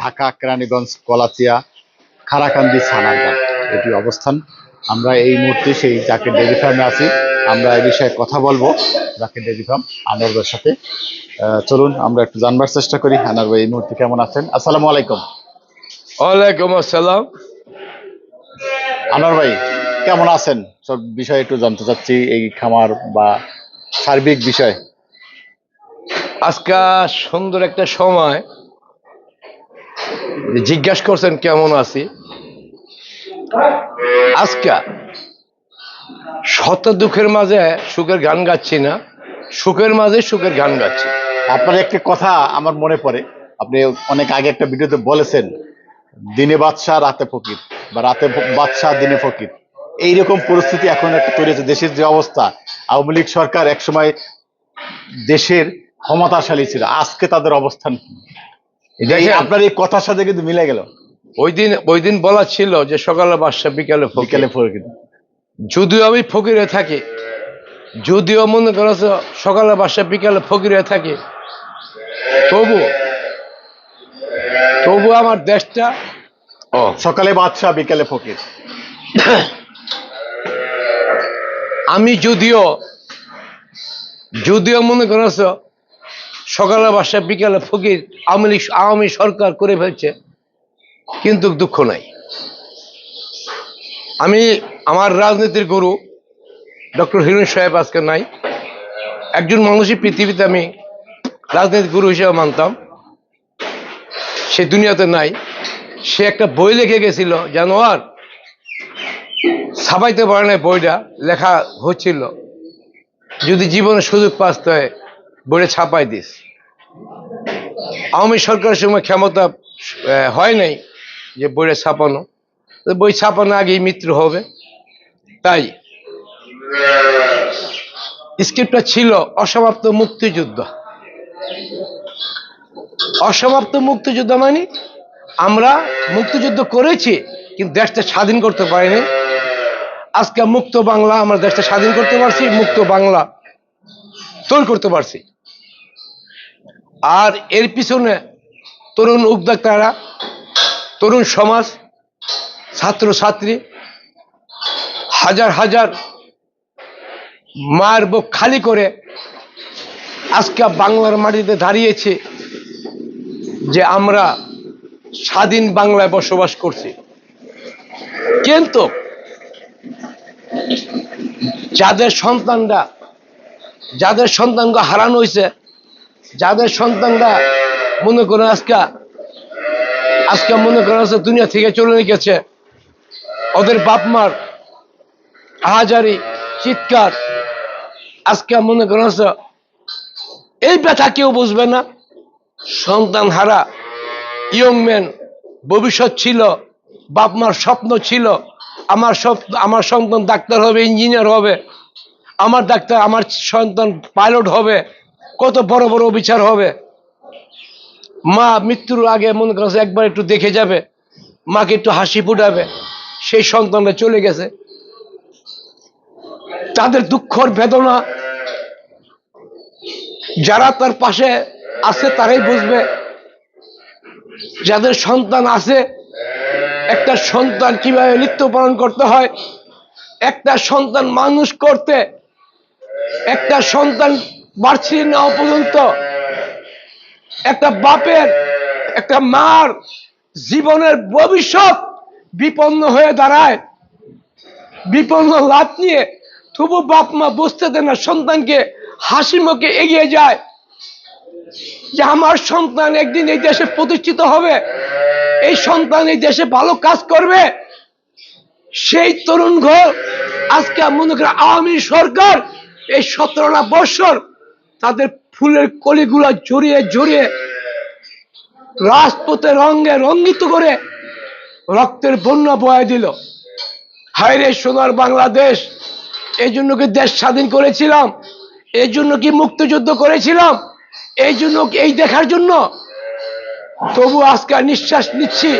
ঢাকা কেরানীগঞ্জ কলাচিয়া খারাকান্দি সানারগাঁ এটি অবস্থান। আমরা এই মুহূর্তে সেই জাকের ডেরি ফার্মে আছি। আমরা এই বিষয়ে কথা বলব জাকের ডেরি ফার্ম আনোয়ার সাথে। চলুন আমরা একটু জানবার চেষ্টা করি। আনোয়ার ভাই এই মুহূর্তে কেমন আছেন? আসসালামু আলাইকুম। ওয়ালাইকুম আসসালাম। আনোয়ার ভাই কেমন আছেন? সব বিষয়ে একটু জানতে চাচ্ছি এই খামার বা সার্বিক বিষয়। আজকে সুন্দর একটা সময়। জিজ্ঞাসা করছেন, কেমন আছি? আজকে শত দুঃখের মাঝে সুখের গান গাচ্ছি না, সুখের মাঝে সুখের গান গাচ্ছি। আপনার একটা কথা আমার মনে পড়ে। আপনি অনেক আগে একটা ভিডিওতে বলেছেন, দিনে বাদশাহ, রাতে ফকির বা রাতে বাদশাহ, দিনে ফকির এইরকম পরিস্থিতি এখন একটা তৈরি হয়েছে। দেশের যে অবস্থা, আওয়ামী লীগ সরকার একসময় দেশের ক্ষমতাশালী ছিল। আজকে তাদের অবস্থান আপনার এই কথার সাথে কিন্তু মিলে গেল। ওই দিন ওই দিন বলা ছিল যে সকালে বাসা বিকালে বিকেলে ফকির। যদিও আমি ফকিরে থাকি যদিও মনে করছ সকালে বাসা বিকালে ফকিরে থাকি তবু তবু আমার দেশটা ও সকালে বাদশাহ বিকেলে ফকির। আমি যদিও যদিও মনে করছ সকালে বাসা বিকালে ফকির আওয়ামী আওয়ামী সরকার করে ফেলছে, কিন্তু দুঃখ নাই। আমি আমার রাজনীতির গুরু, ডক্টর হিরণ সাহেব আজকে নাই। একজন মানুষই পৃথিবীতে আমি রাজনীতির গুরু হিসেবে মানতাম। সে দুনিয়াতে নাই। সে একটা বই লিখে গেছিল জানোয়ার ছাপাইতে পারে না বইটা, লেখা হচ্ছিল। যদি জীবনে সুযোগ পাস হয় বইটা ছাপাই দিস। আওয়ামী সরকারের সময় ক্ষমতা হয় নাই যে বইটা ছাপানো। বই ছাপানো আগেই মৃত্যু হবে। তাই স্ক্রিপ্টটা ছিল অসমাপ্ত মুক্তিযুদ্ধ। অসমাপ্ত মুক্তিযুদ্ধ মানে আমরা মুক্তিযুদ্ধ করেছি, কিন্তু দেশটা স্বাধীন করতে পারিনি। আজকে মুক্ত বাংলা, আমরা দেশটা স্বাধীন করতে পারছি, মুক্ত বাংলা তৈরি করতে পারছি। আর এর পিছনে তরুণ উদ্যোক্তারা, তরুণ সমাজ ছাত্র ছাত্রী হাজার হাজার মায়ের বুক খালি করে আজকে বাংলার মাটিতে দাঁড়িয়েছে যে আমরা স্বাধীন বাংলায় বসবাস করছি। কিন্তু যাদের সন্তানরা, যাদের সন্তানকে হারানো হয়েছে যাদের সন্তানরা মনে করেন আজকে আজকে মনে করেন আছে দুনিয়া থেকে চলে গেছে। ওদের বাপ মার আহাজারি চিৎকার আজকে মনে করেন আছে। এই ব্যথা কেউ বুঝবে না। সন্তান হারা ইয়ং ম্যান ভবিষ্যৎ ছিল বাপ মার স্বপ্ন ছিল। আমার স্বপ্ন আমার সন্তান ডাক্তার হবে, ইঞ্জিনিয়ার হবে। আমার ডাক্তার আমার সন্তান পাইলট হবে। কত বড় বড় বিচার হবে। মা মৃত্যুর আগে মনে করছে একবার একটু দেখে যাবে, মাকে একটু হাসি ফুটাবে, সেই সন্তানরা চলে গেছে। তাদের দুঃখর বেদনা যারা তার পাশে আছে তারাই বুঝবে। যাদের সন্তান আছে, একটা সন্তান কীভাবে মৃত্যু পালন করতে হয়, একটা সন্তান মানুষ করতে, একটা সন্তান বাড়ছি নেওয়া পর্যন্ত। একটা বাপের, একটা মার জীবনের ভবিষ্যৎ বিপন্ন হয়ে দাঁড়ায়। বিপন্ন লাভ নিয়ে তবু বাপ মা বুঝতে দেয় না, সন্তানকে হাসি মুখে এগিয়ে যায়। যে আমার সন্তান একদিন এই দেশে প্রতিষ্ঠিত হবে, এই সন্তান এই দেশে ভালো কাজ করবে, সেই তরুণ ঘর আজকে মনে করে আওয়ামী সরকার এই সতেরোটা বৎসর তাদের ফুলের কলিগুলা জড়িয়ে জড়িয়ে রাজপথে রঙে রঙ্গিত করে রক্তের বন্যা বয়ে দিল। হায় রে সোনার বাংলাদেশ, এই জন্য কি দেশ স্বাধীন করেছিলাম? এই জন্য কি মুক্তিযুদ্ধ করেছিলাম? এই জন্য এই দেখার জন্য? তবু আজকে নিঃশ্বাস নিচ্ছি।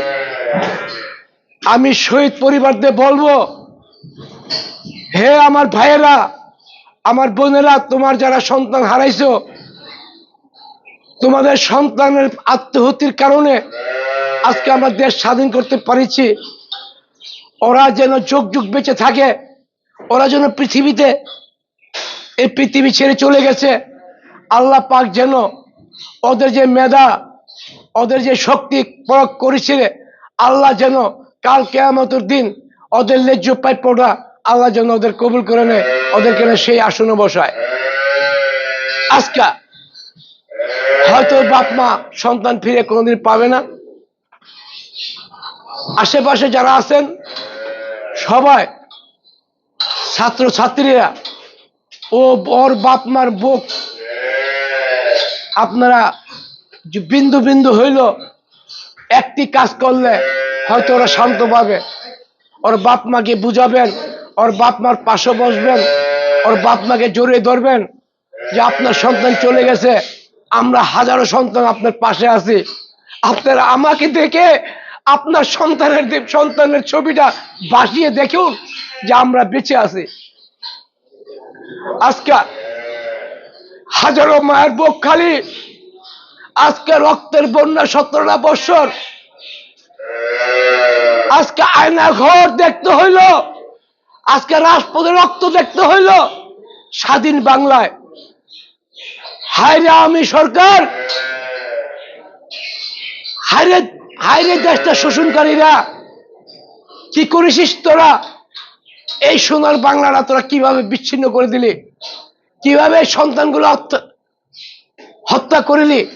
আমি শহীদ পরিবারদের বলব, হে আমার ভাইয়েরা আমার বোনেরা, তোমার যারা সন্তান হারাইছো, তোমাদের সন্তানের আত্মহত্যির কারণে আজকে আমরা দেশ স্বাধীন করতে পারিছি। ওরা যেন যুগ যুগ বেঁচে থাকে, ওরা যেন পৃথিবীতে এই পৃথিবী ছেড়ে চলে গেছে। আল্লাহ পাক যেন ওদের যে মেধা, ওদের যে শক্তি প্রয়োগ করেছিল আল্লাহ যেন কাল কেয়ামতের দিন ওদের ন্যায্য প্রাপ্যটা আল্লাহ যেন ওদের কবুল করে নেয়, ওদেরকে সেই আসনে বসায়। আজকা হয়তো বাপ মা সন্তান ফিরে কোনোদিন পাবে না। আশেপাশে যারা আছেন, সবাই ছাত্র ছাত্রীরা ও ওর বাপ মার বুক আপনারা বিন্দু বিন্দু হইল, একটি কাজ করলে হয়তো ওরা শান্ত পাবে। ওর বাপ মাকে বুঝাবেন ওর বাপ মার পাশে বসবেন, ওর বাপ মাকে জড়িয়ে ধরবেন যে আপনার সন্তান চলে গেছে, আমরা হাজারো সন্তান আপনার পাশে আছি। আপনারা আমাকে দেখে আপনার সন্তানের সন্তানের ছবিটা বাসিয়ে দেখুন যে আমরা বেঁচে আছি। আজকে হাজারো মায়ের বুক খালি, আজকে রক্তের বন্যা সতেরোটা বৎসর আজকে আয়না ঘর দেখতে হইল। আজকে রাজপথে রক্ত দেখতে হইল স্বাধীন বাংলায়। হায়রে আমি সরকার, হায়রে হায়রে দেশটা শোষণকারীরা, কি করেছিস তোরা? এই সোনার বাংলাটা তোরা কীভাবে বিচ্ছিন্ন করে দিলি? কীভাবে সন্তানগুলো হত্যা- করিলি?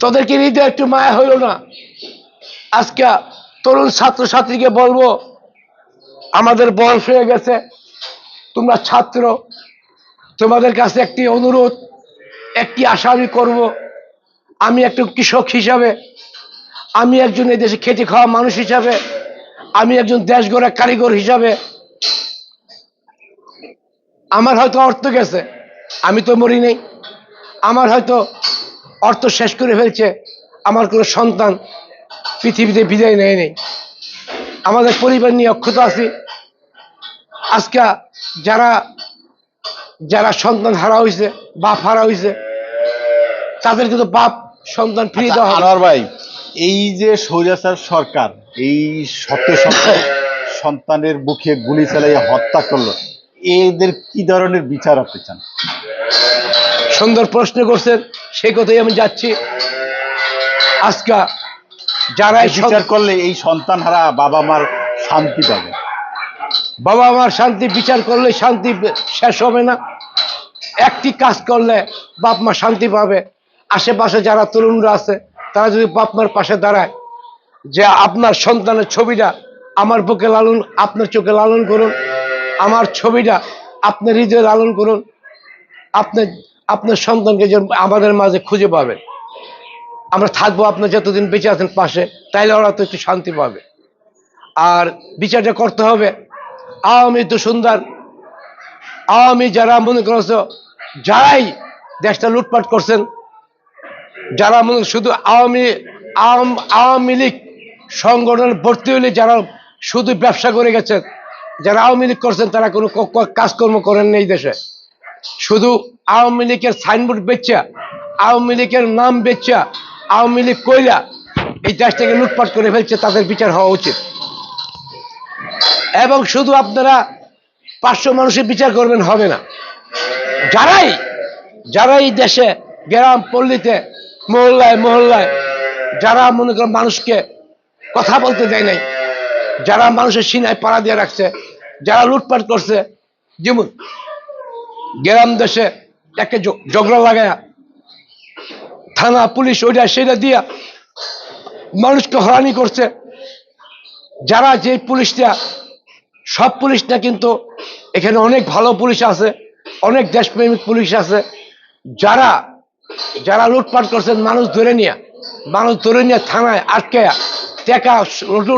তোদেরকে হৃদয় একটু মায়া হইল না? আজকে তরুণ ছাত্রছাত্রীকে বলব আমাদের বয়স হয়ে গেছে। তোমরা ছাত্র, তোমাদের কাছে একটি অনুরোধ, একটি আশা আমি করব। আমি একটু কৃষক হিসাবে, আমি একজন এই দেশে খেটে খাওয়া মানুষ হিসাবে, আমি একজন দেশ গড়া কারিগর হিসাবে। আমার হয়তো অর্থ গেছে, আমি তো মরি নেই। আমার হয়তো অর্থ শেষ করে ফেলছে, আমার কোনো সন্তান পৃথিবীতে বিদায় নেয় নেই। আমাদের পরিবার নিয়ে অক্ষত আছি। আজকে যারা যারা সন্তান হারা হয়েছে বাপ হারা হয়েছে তাদেরকে তো বাপ সন্তান ফিরিয়ে দেওয়া আনোয়ার ভাই এই যে স্বৈরাচার সরকার এই শত শত সন্তানের বুকে গুলি চালিয়ে হত্যা করল এদের কি ধরনের বিচার আপনি চান? সুন্দর প্রশ্ন করছেন সেই কথাই আমি যাচ্ছি। আজকে যারা এই বিচার করলে এই সন্তান হারা বাবা মার শান্তি পাবে। বাবা মার শান্তি বিচার করলে শান্তি শেষ হবে না। একটি কাজ করলে বাপ মা শান্তি পাবে। আশেপাশে যারা তরুণরা আছে তারা যদি বাপ মার পাশে দাঁড়ায় যে আপনার সন্তানের ছবিটা আমার বুকে লালন আপনার চোখে লালন করুন। আমার ছবিটা আপনার হৃদয়ে লালন করুন। আপনি আপনার সন্তানকে যেন আমাদের মাঝে খুঁজে পাবেন। আমরা থাকব আপনার যতদিন বেঁচে আছেন পাশে, তাইলে ওরা তো একটু শান্তি পাবে। আর বিচারটা করতে হবে। আওয়ামী তো সুন্দর। আওয়ামী যারা মনে করছ, যারাই দেশটা লুটপাট করছেন, যারা মনে শুধু আওয়ামী, আওয়াম- লীগ সংগঠন ভর্তি হলে যারা শুধু ব্যবসা করে গেছেন, যারা আওয়ামী লীগ করছেন, তারা কোনো কাজকর্ম করেন নেই দেশে। শুধু আওয়ামী লীগের সাইনবোর্ড বেচা, আওয়ামী লীগের নাম বেচা আওয়ামী লীগ কইলা এই দেশটাকে লুটপাট করে ফেলছে, তাদের বিচার হওয়া উচিত। এবং শুধু আপনারা পাঁচশো মানুষের বিচার করবেন, হবে না। যারাই যারাই দেশে গ্রাম পল্লীতে, মহল্লায় মহল্লায়, যারা মনে করেন মানুষকে কথা বলতে দেয় নাই, যারা মানুষের সিনায় পাড়া দিয়ে রাখছে, যারা লুটপাট করছে, যেমন গ্রাম দেশে একে ঝগড়া লাগায়া থানা, পুলিশ, ওইটা সেটা দিয়া মানুষকে হরানি করছে। যারা যে পুলিশটা, সব পুলিশ না কিন্তু এখানে অনেক ভালো পুলিশ আছে, অনেক দেশপ্রেমিক পুলিশ আছে। যারা যারা লুটপাট করছেন, মানুষ ধরে নিয়ে, মানুষ ধরে নিয়ে থানায় আটকে টাকা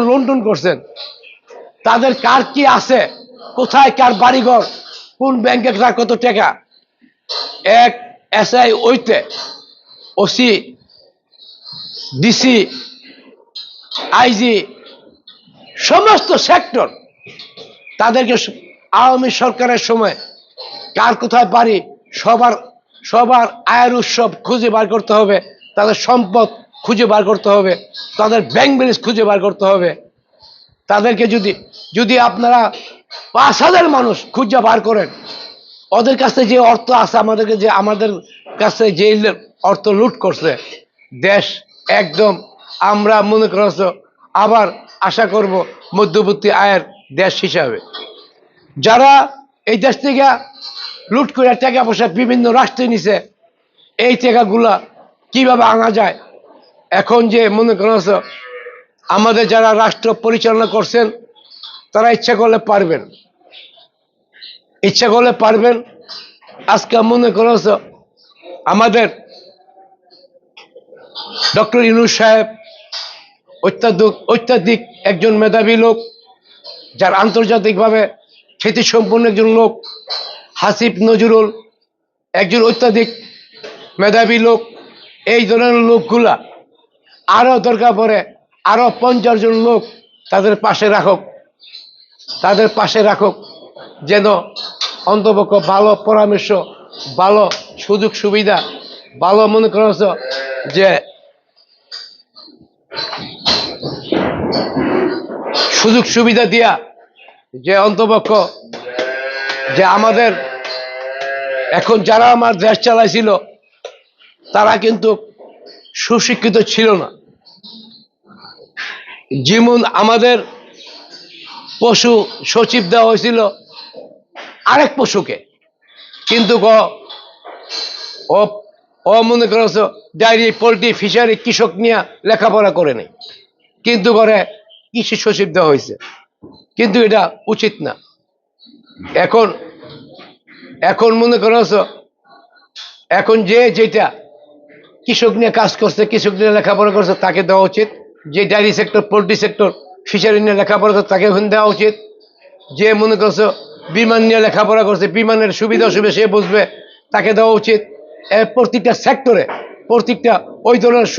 লুণ্ঠন করছেন। তাদের কার কি আছে? কোথায় কার বাড়িঘর? কোন ব্যাংকে কত টাকা? এক এসআই ওইতে ওসি ডিসি আইজি সমস্ত সেক্টর তাদেরকে আওয়ামী সরকারের সময় কার কোথায় পারি সবার সবার আয়ের উৎসব খুঁজে বার করতে হবে, তাদের সম্পদ খুঁজে বার করতে হবে, তাদের ব্যাংক ব্যালেন্স খুঁজে বার করতে হবে। তাদেরকে যদি যদি আপনারা পাঁচ হাজার মানুষ খুঁজে বার করেন, ওদের কাছে যে অর্থ আছে আমাদেরকে, যে আমাদের কাছে যে অর্থ লুট করছে। দেশ একদম আমরা মনে করছ আবার আশা করব মধ্যবর্তী আয়ের দেশ হিসাবে। যারা এই দেশ থেকে লুট করে টাকা পয়সা বিভিন্ন রাষ্ট্রে নিছে, এই টাকাগুলা কীভাবে আনা যায়? এখন যে মনে করছ আমাদের যারা রাষ্ট্র পরিচালনা করছেন, তারা ইচ্ছা করলে পারবেন। ইচ্ছা করলে পারবেন। আজকে মনে করছ আমাদের ডক্টর ইনুস সাহেব, অত্যাধিক অত্যাধিক একজন মেধাবী লোক, যার আন্তর্জাতিকভাবে খ্যাতি সম্পন্ন একজন লোক, হাসিফ নজরুল, একজন অত্যাধিক মেধাবী লোক। এই ধরনের লোকগুলা আরও দরকার পড়ে, আরও পঞ্চাশ জন লোক তাদের পাশে রাখুক। তাদের পাশে রাখুক যেন অন্তপক্ষ ভালো পরামর্শ, ভালো সুযোগ সুবিধা ভালো মনে করছ যে সুযোগ সুবিধা দিয়া যে অন্তপক্ষ, যে আমাদের এখন যারা আমার দেশ চালাইছিল, তারা কিন্তু সুশিক্ষিত ছিল না। যেমন আমাদের পশু সচিব দেওয়া হয়েছিল আরেক পশুকে। কিন্তু ও মনে করছ, ডায়েরি, পোলট্রি, ফিশারি, কৃষক নিয়ে লেখাপড়া করে নেই। কিন্তু করে কৃষি সচিব দেওয়া হয়েছে। কিন্তু এটা উচিত না। এখন এখন মনে করছ এখন যে যেটা কৃষক নিয়ে কাজ করছে, কৃষক নিয়ে লেখাপড়া করছে, তাকে দেওয়া উচিত। যে dairy sector poultry sector fishery নিয়ে লেখাপড়া করছে, তাকে ওখানে দেওয়া উচিত। যে মনে করছ বিমান নিয়ে লেখাপড়া করছে, বিমানের সুবিধা অসুবিধা সে বুঝবে, তাকে দেওয়া উচিত। প্রত্যেকটা সেক্টরে প্রত্যেকটা ওই ধরনের